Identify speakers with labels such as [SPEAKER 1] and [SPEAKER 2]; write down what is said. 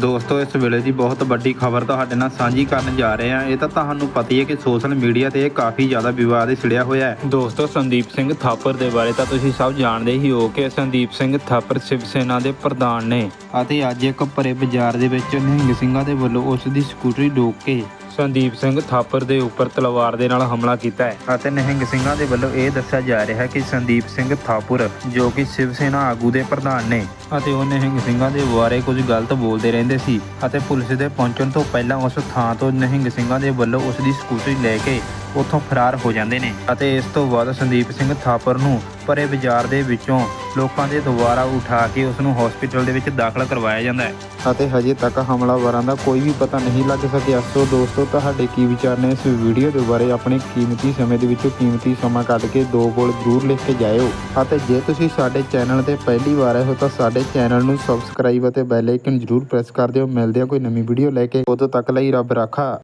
[SPEAKER 1] ਦੋਸਤੋ ਇਸ ਵੇਲੇ ਦੀ ਬਹੁਤ ਵੱਡੀ ਖਬਰ ਤੁਹਾਡੇ ਨਾਲ ਸਾਂਝੀ ਕਰਨ ਜਾ ਰਹੇ ਹਾਂ। ਇਹ ਤਾਂ ਤੁਹਾਨੂੰ ਪਤਾ ਹੀ ਹੈ ਕਿ ਸੋਸ਼ਲ ਮੀਡੀਆ ਤੇ ਇਹ ਕਾਫੀ ਜ਼ਿਆਦਾ ਵਿਵਾਦ ਛਿੜਿਆ ਹੋਇਆ ਹੈ। ਦੋਸਤੋ ਸੰਦੀਪ ਸਿੰਘ ਥਾਪਰ ਦੇ ਬਾਰੇ ਤਾਂ ਤੁਸੀਂ ਸਭ ਜਾਣਦੇ ਹੀ ਹੋ ਕਿ ਸੰਦੀਪ ਸਿੰਘ ਥਾਪਰ ਸ਼ਿਵ ਸੈਨਾ ਦੇ ਪ੍ਰਧਾਨ ਨੇ। ਅਤੇ ਅੱਜ ਇੱਕ ਭਰੇ ਬਾਜ਼ਾਰ ਦੇ ਵਿੱਚ ਨਿਹੰਗ ਸਿੰਘਾਂ ਦੇ ਵੱਲੋਂ ਉਸ ਦੀ ਸਕੂਟਰੀ ਰੋਕ ਕੇ ਸੰਦੀਪ ਸਿੰਘ ਥਾਪਰ ਦੇ ਉੱਪਰ ਤਲਵਾਰ ਦੇ ਨਾਲ ਹਮਲਾ ਕੀਤਾ ਹੈ। ਅਤੇ ਨਿਹੰਗ ਸਿੰਘਾਂ ਦੇ ਵੱਲੋਂ ਇਹ ਦੱਸਿਆ ਜਾ ਰਿਹਾ ਹੈ ਕਿ ਸੰਦੀਪ ਸਿੰਘ ਥਾਪਰ ਜੋ ਕਿ ਸ਼ਿਵ ਸੈਨਾ ਆਗੂ ਦੇ ਪ੍ਰਧਾਨ ਨੇ ਅਤੇ ਉਹ ਨਿਹੰਗ ਸਿੰਘਾਂ ਦੇ ਬਾਰੇ ਕੁਝ ਗਲਤ ਬੋਲਦੇ ਰਹਿੰਦੇ ਸੀ ਅਤੇ ਪੁਲਿਸ ਦੇ ਪਹੁੰਚਣ ਤੋਂ ਪਹਿਲਾਂ ਉਸ ਥਾਂ ਤੋਂ ਨਿਹੰਗ ਸਿੰਘਾਂ ਦੇ ਵੱਲੋਂ ਉਸ ਦੀ ਸਕੂਟਰੀ ਲੈ ਕੇ ਉੱਥੋਂ ਫਰਾਰ ਹੋ ਜਾਂਦੇ ਨੇ ਅਤੇ ਇਸ ਤੋਂ ਬਾਅਦ ਸੰਦੀਪ ਸਿੰਘ ਥਾਪਰ ਨੂੰ ਪਰੇ ਬਾਜ਼ਾਰ ਦੇ ਵਿੱਚੋਂ ਲੋਕਾਂ ਦੇ ਦੁਆਰਾ ਉਠਾ ਕੇ ਉਸ ਨੂੰ ਹਸਪੀਟਲ ਦੇ ਵਿੱਚ ਦਾਖਲ ਕਰਵਾਇਆ ਜਾਂਦਾ ਹੈ। ਅਤੇ ਹਜੇ ਤੱਕ ਹਮਲਾਵਰਾਂ ਦਾ ਕੋਈ ਵੀ ਪਤਾ ਨਹੀਂ ਲੱਗ ਸਕਿਆ। ਸੋ ਦੋਸਤੋ, ਤੁਹਾਡੇ ਕੀ ਵਿਚਾਰ ਨੇ ਇਸ ਵੀਡੀਓ ਦੇ ਬਾਰੇ ਆਪਣੇ ਕੀਮਤੀ ਸਮੇਂ ਦੇ ਵਿੱਚੋਂ ਕੀਮਤੀ ਸਮਾਂ ਕੱਢ ਕੇ ਦੋ ਬੋਲ ਜ਼ਰੂਰ ਲਿਖ ਕੇ ਜਾਇਓ। ਅਤੇ ਜੇ ਤੁਸੀਂ ਸਾਡੇ ਚੈਨਲ ਤੇ ਪਹਿਲੀ ਵਾਰ ਆਏ ਹੋ ਤਾਂ ਸਾਡੇ ਚੈਨਲ ਨੂੰ ਸਬਸਕ੍ਰਾਈਬ ਅਤੇ ਬੈਲ ਆਈਕਨ ਜ਼ਰੂਰ ਪ੍ਰੈਸ ਕਰ ਦਿਓ। ਮਿਲਦੇ ਹਾਂ ਕੋਈ ਨਵੀਂ ਵੀਡੀਓ ਲੈ ਕੇ। ਉਦੋਂ ਤੱਕ ਲਈ ਰੱਬ ਰਾਖਾ।